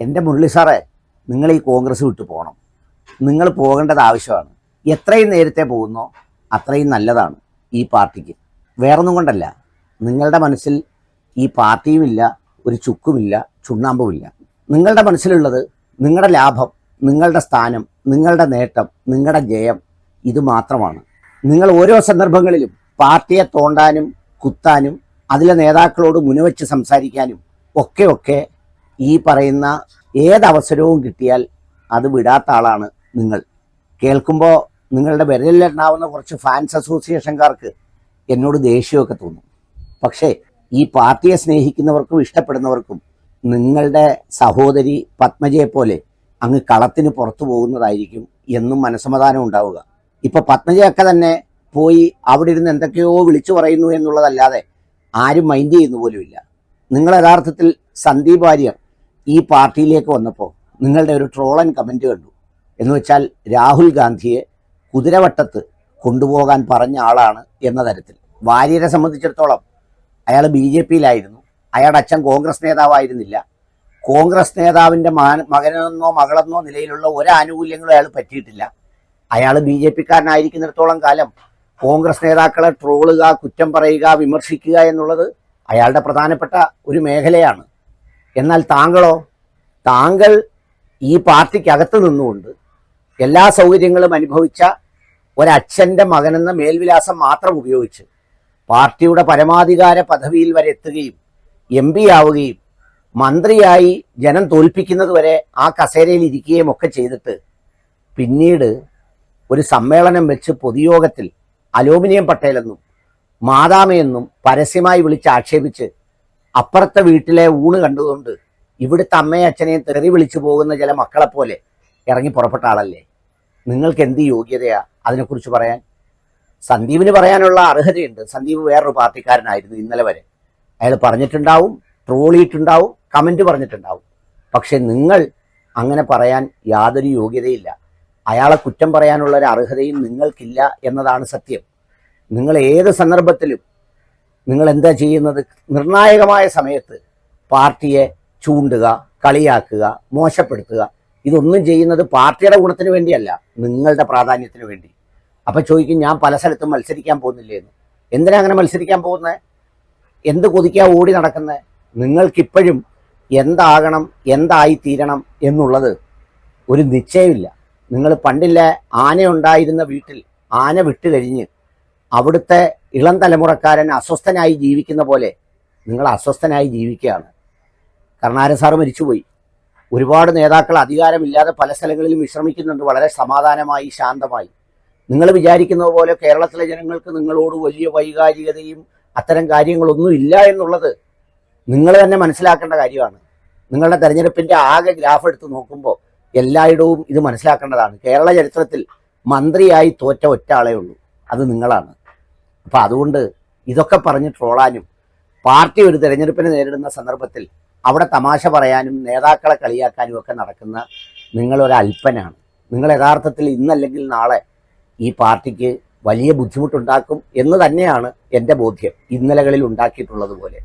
എന്റെ മുരളി സാറേ നിങ്ങൾ ഈ കോൺഗ്രസ് വിട്ടു പോകണം. നിങ്ങൾ പോകേണ്ടത് ആവശ്യമാണ്. എത്രയും നേരത്തെ പോകുന്നോ അത്രയും നല്ലതാണ് ഈ പാർട്ടിക്ക്. വേറൊന്നും കൊണ്ടല്ല നിങ്ങളുടെ മനസ്സിൽ ഈ പാർട്ടിയുമില്ല ഒരു ചുക്കുമില്ല ചുണ്ണാമ്പുമില്ല. നിങ്ങളുടെ മനസ്സിലുള്ളത് നിങ്ങളുടെ ലാഭം നിങ്ങളുടെ സ്ഥാനം നിങ്ങളുടെ നേട്ടം നിങ്ങളുടെ ജയം ഇത് മാത്രമാണ്. നിങ്ങൾ ഓരോ സന്ദർഭങ്ങളിലും പാർട്ടിയെ തോണ്ടാനും കുത്താനും അതിലെ നേതാക്കളോട് മുനവെച്ച് സംസാരിക്കാനും ഒക്കെ ഒക്കെ ഈ പറയുന്ന ഏതവസരവും കിട്ടിയാൽ അത് വിടാത്ത ആളാണ് നിങ്ങൾ. കേൾക്കുമ്പോൾ നിങ്ങളുടെ വിരലിലുണ്ടാവുന്ന കുറച്ച് ഫാൻസ് അസോസിയേഷൻകാർക്ക് എന്നോട് ദേഷ്യമൊക്കെ തോന്നും. പക്ഷേ ഈ പാർട്ടിയെ സ്നേഹിക്കുന്നവർക്കും ഇഷ്ടപ്പെടുന്നവർക്കും നിങ്ങളുടെ സഹോദരി പത്മജയെ പോലെ അങ്ങ് കളത്തിന് പുറത്തു പോകുന്നതായിരിക്കും എന്നും മനസ്സമാധാനം ഉണ്ടാവുക. ഇപ്പൊ പത്മജയൊക്കെ തന്നെ പോയി അവിടെ ഇരുന്ന് എന്തൊക്കെയോ വിളിച്ചു പറയുന്നു എന്നുള്ളതല്ലാതെ ആരും മൈൻഡ് ചെയ്യുന്ന പോലുമില്ല. നിങ്ങൾ യഥാർത്ഥത്തിൽ സന്ദീപ് വാര്യർ ഈ പാർട്ടിയിലേക്ക് വന്നപ്പോൾ നിങ്ങളുടെ ഒരു ട്രോളൻ കമന്റ് കണ്ടു. എന്ന് വെച്ചാൽ രാഹുൽ ഗാന്ധിയെ കുതിരവട്ടത്ത് കൊണ്ടുപോകാൻ പറഞ്ഞ ആളാണ് എന്ന തരത്തിൽ. വാര്യരെ സംബന്ധിച്ചിടത്തോളം അയാൾ ബി ജെ പിയിലായിരുന്നു. അയാളുടെ അച്ഛൻ കോൺഗ്രസ് നേതാവായിരുന്നില്ല. കോൺഗ്രസ് നേതാവിന്റെ മകൻ മകനെന്നോ മകളെന്നോ നിലയിലുള്ള ഒരു ആനുകൂല്യങ്ങളും അയാൾ പറ്റിയിട്ടില്ല. അയാൾ ബി ജെ പിക്കാരനായിരിക്കുന്നിടത്തോളം കാലം കോൺഗ്രസ് നേതാക്കളെ ട്രോളുക കുറ്റം പറയുക വിമർശിക്കുക എന്നുള്ളത് അയാളുടെ പ്രധാനപ്പെട്ട ഒരു മേഖലയാണ്. എന്നാൽ താങ്കളോ താങ്കൾ ഈ പാർട്ടിക്കകത്ത് നിന്നുകൊണ്ട് എല്ലാ സൗകര്യങ്ങളും അനുഭവിച്ച ഒരച്ഛന്റെ മകനെന്ന മേൽവിലാസം മാത്രം ഉപയോഗിച്ച് പാർട്ടിയുടെ പരമാധികാര പദവിയിൽ വരെ എത്തുകയും എം പി ആവുകയും മന്ത്രിയായി ജനം തോൽപ്പിക്കുന്നത് വരെ ആ കസേരയിൽ ഇരിക്കുകയും ഒക്കെ ചെയ്തിട്ട് പിന്നീട് ഒരു സമ്മേളനം വെച്ച് പൊതുയോഗത്തിൽ അലൂമിനിയം പട്ടേലെന്നും മാതാമയെന്നും പരസ്യമായി വിളിച്ച് ആക്ഷേപിച്ച് അപ്പുറത്തെ വീട്ടിലെ ഊണ് കണ്ടതുകൊണ്ട് ഇവിടുത്തെ അമ്മയും അച്ഛനെയും തെറി വിളിച്ചു പോകുന്ന ചില മക്കളെപ്പോലെ ഇറങ്ങി പുറപ്പെട്ട ആളല്ലേ? നിങ്ങൾക്ക് എന്ത് യോഗ്യതയാ അതിനെക്കുറിച്ച് പറയാൻ? സന്ദീപിന് പറയാനുള്ള അർഹതയുണ്ട്. സന്ദീപ് വേറൊരു പാർട്ടിക്കാരനായിരുന്നു ഇന്നലെ വരെ. അയാൾ പറഞ്ഞിട്ടുണ്ടാവും ട്രോളിയിട്ടുണ്ടാവും കമന്റ് പറഞ്ഞിട്ടുണ്ടാവും. പക്ഷെ നിങ്ങൾ അങ്ങനെ പറയാൻ യാതൊരു യോഗ്യതയില്ല. അയാളെ കുറ്റം പറയാനുള്ള ഒരു അർഹതയും നിങ്ങൾക്കില്ല എന്നതാണ് സത്യം. നിങ്ങൾ ഏത് സന്ദർഭത്തിലും നിങ്ങൾ എന്താ ചെയ്യുന്നത്? നിർണായകമായ സമയത്ത് പാർട്ടിയെ ചൂണ്ടുക കളിയാക്കുക മോശപ്പെടുത്തുക. ഇതൊന്നും ചെയ്യുന്നത് പാർട്ടിയുടെ ഗുണത്തിന് വേണ്ടിയല്ല നിങ്ങളുടെ പ്രാധാന്യത്തിന് വേണ്ടി. അപ്പൊ ചോദിക്കും ഞാൻ പല സ്ഥലത്തും മത്സരിക്കാൻ പോകുന്നില്ലേ എന്ന്. എന്തിനാ അങ്ങനെ മത്സരിക്കാൻ പോകുന്നത് എന്ത് കൊതിക്കാ ഓടി നടക്കുന്നത് നിങ്ങൾക്കിപ്പോഴും എന്താകണം എന്തായി തീരണം എന്നുള്ളത് ഒരു നിശ്ചയമില്ല. നിങ്ങൾ പണ്ടില്ല ആന ഉണ്ടായിരുന്ന വീട്ടിൽ ആന വിട്ട് കഴിഞ്ഞ് അവിടുത്തെ ഇളം തലമുറക്കാരൻ അസ്വസ്ഥനായി ജീവിക്കുന്ന പോലെ നിങ്ങൾ അസ്വസ്ഥനായി ജീവിക്കുകയാണ്. കർണാരൻ സാറ് മരിച്ചുപോയി. ഒരുപാട് നേതാക്കൾ അധികാരമില്ലാതെ പല സ്ഥലങ്ങളിലും വിശ്രമിക്കുന്നുണ്ട്. വളരെ സമാധാനമായി ശാന്തമായി. നിങ്ങൾ വിചാരിക്കുന്നത് പോലെ കേരളത്തിലെ ജനങ്ങൾക്ക് നിങ്ങളോട് വലിയ വൈകാരികതയും അത്തരം കാര്യങ്ങളൊന്നും ഇല്ല എന്നുള്ളത് നിങ്ങൾ തന്നെ മനസ്സിലാക്കേണ്ട കാര്യമാണ്. നിങ്ങളുടെ തെരഞ്ഞെടുപ്പിന്റെ ആകെ ഗ്രാഫ് എടുത്ത് നോക്കുമ്പോൾ എല്ലായിടവും ഇത് മനസ്സിലാക്കേണ്ടതാണ്. കേരള ചരിത്രത്തിൽ മന്ത്രിയായി തോറ്റ ഒറ്റ ആളേ ഉള്ളൂ. അത് നിങ്ങളാണ്. അപ്പം അതുകൊണ്ട് ഇതൊക്കെ പറഞ്ഞ് ട്രോളാനും പാർട്ടി ഒരു തെരഞ്ഞെടുപ്പിനെ നേരിടുന്ന സന്ദർഭത്തിൽ അവിടെ തമാശ പറയാനും നേതാക്കളെ കളിയാക്കാനും ഒക്കെ നടക്കുന്ന നിങ്ങളൊരൽപ്പനാണ് നിങ്ങൾ യഥാർത്ഥത്തിൽ ഇന്നല്ലെങ്കിൽ നാളെ ഈ പാർട്ടിക്ക് വലിയ ബുദ്ധിമുട്ടുണ്ടാക്കും എന്ന് തന്നെയാണ് എന്റെ ബോധ്യം ഇന്നലകളിൽ ഉണ്ടാക്കിയിട്ടുള്ളത് പോലെ